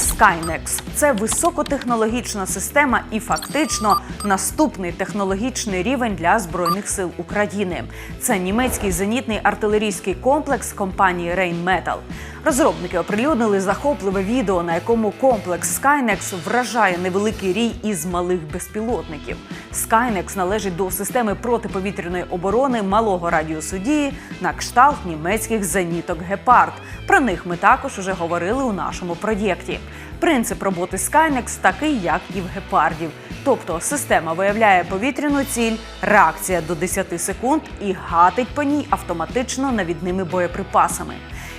Skynex – це високотехнологічна система і фактично наступний технологічний рівень для збройних сил України. Це німецький зенітний артилерійський комплекс компанії Rheinmetall. Розробники оприлюднили захопливе відео, на якому комплекс Skynex вражає невеликий рій із малих безпілотників. Skynex належить до системи протиповітряної оборони малого радіусу дії на кшталт німецьких зеніток Гепард. Про них ми також уже говорили у нашому проєкті. Принцип роботи Skynex такий, як і в гепардів. Тобто система виявляє повітряну ціль, реакція до 10 секунд і гатить по ній автоматично навідними боєприпасами.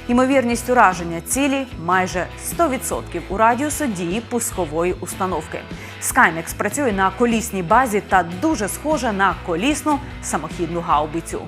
Ймовірність ураження цілі майже 100% у радіусу дії пускової установки. Skynex працює на колісній базі та дуже схожа на колісну самохідну гаубицю.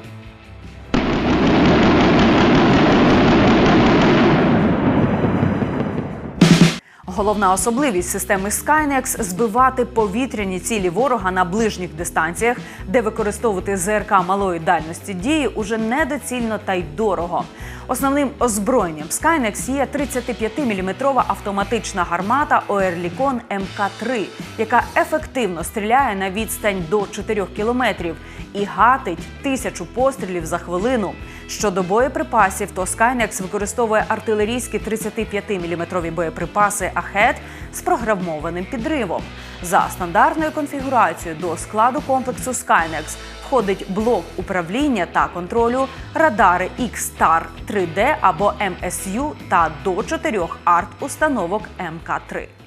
Головна особливість системи Skynex – збивати повітряні цілі ворога на ближніх дистанціях, де використовувати ЗРК малої дальності дії уже недоцільно та й дорого. Основним озброєнням Skynex є 35-мм автоматична гармата Оерлікон МК-3, яка ефективно стріляє на відстань до 4 кілометрів і гатить тисячу пострілів за хвилину. Щодо боєприпасів, то Skynex використовує артилерійські 35-мм боєприпаси «Ахет» з програмованим підривом. За стандартною конфігурацією до складу комплексу Skynex входить блок управління та контролю, радари X-Star 3D або MSU та до чотирьох арт-установок МК-3.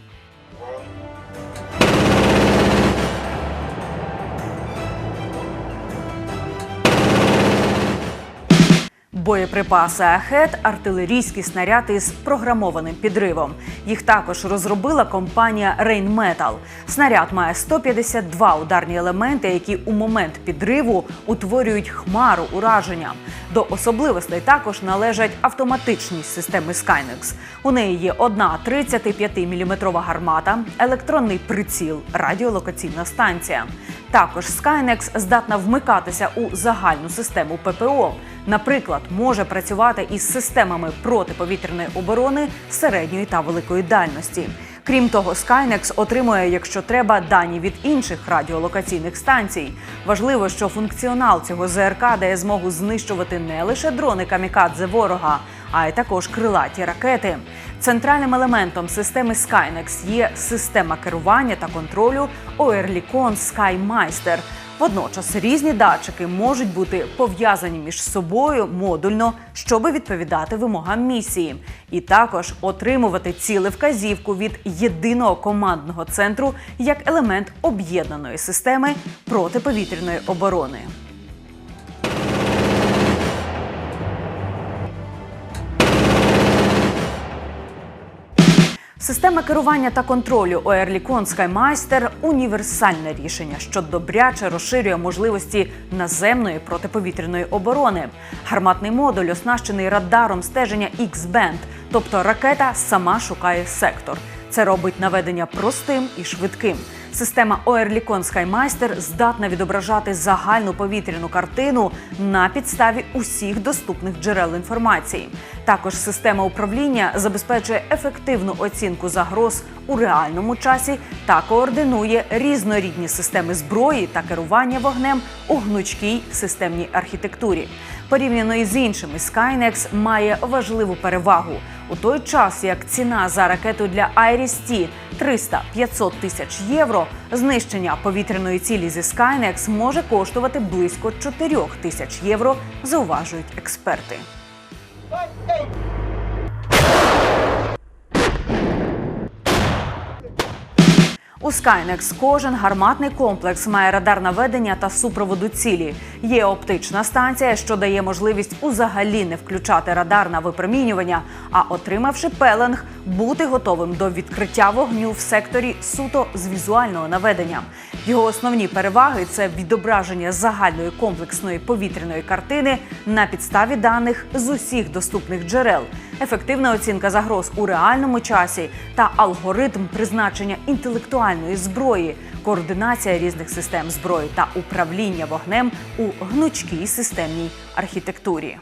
Боєприпаси «Ахет» – артилерійські снаряди із програмованим підривом. Їх також розробила компанія Rheinmetall. Снаряд має 152 ударні елементи, які у момент підриву утворюють хмару ураження. До особливостей також належать автоматичність системи Skynex. У неї є одна 35-мм гармата, електронний приціл, радіолокаційна станція. Також Skynex здатна вмикатися у загальну систему ППО. Наприклад, може працювати із системами протиповітряної оборони середньої та великої дальності. Крім того, Skynex отримує, якщо треба, дані від інших радіолокаційних станцій. Важливо, що функціонал цього ЗРК дає змогу знищувати не лише дрони камікадзе ворога, а й також крилаті ракети. Центральним елементом системи Skynex є система керування та контролю Oerlikon SkyMeister. Водночас різні датчики можуть бути пов'язані між собою модульно, щоб відповідати вимогам місії, і також отримувати цілевказівку від єдиного командного центру як елемент об'єднаної системи протиповітряної оборони. Система керування та контролю Oerlikon SkyMeister – універсальне рішення, що добряче розширює можливості наземної протиповітряної оборони. Гарматний модуль оснащений радаром стеження X-Band, тобто ракета сама шукає сектор. Це робить наведення простим і швидким. Система Oerlikon SkyMeister здатна відображати загальну повітряну картину на підставі усіх доступних джерел інформації. Також система управління забезпечує ефективну оцінку загроз у реальному часі та координує різнорідні системи зброї та керування вогнем у гнучкій системній архітектурі. Порівняно із іншими, Skynex має важливу перевагу у той час, як ціна за ракету для Iris-T 300-500 тисяч євро, знищення повітряної цілі зі Skynex може коштувати близько 4 тисяч євро, зауважують експерти. У Skynex кожен гарматний комплекс має радар наведення та супроводу цілі. Є оптична станція, що дає можливість узагалі не включати радар на випромінювання, а отримавши пеленг, бути готовим до відкриття вогню в секторі суто з візуального наведення. Його основні переваги це відображення загальної комплексної повітряної картини на підставі даних з усіх доступних джерел, ефективна оцінка загроз у реальному часі та алгоритм призначення інтелектуальної зброї, координація різних систем зброї та управління вогнем у гнучкій системній архітектурі.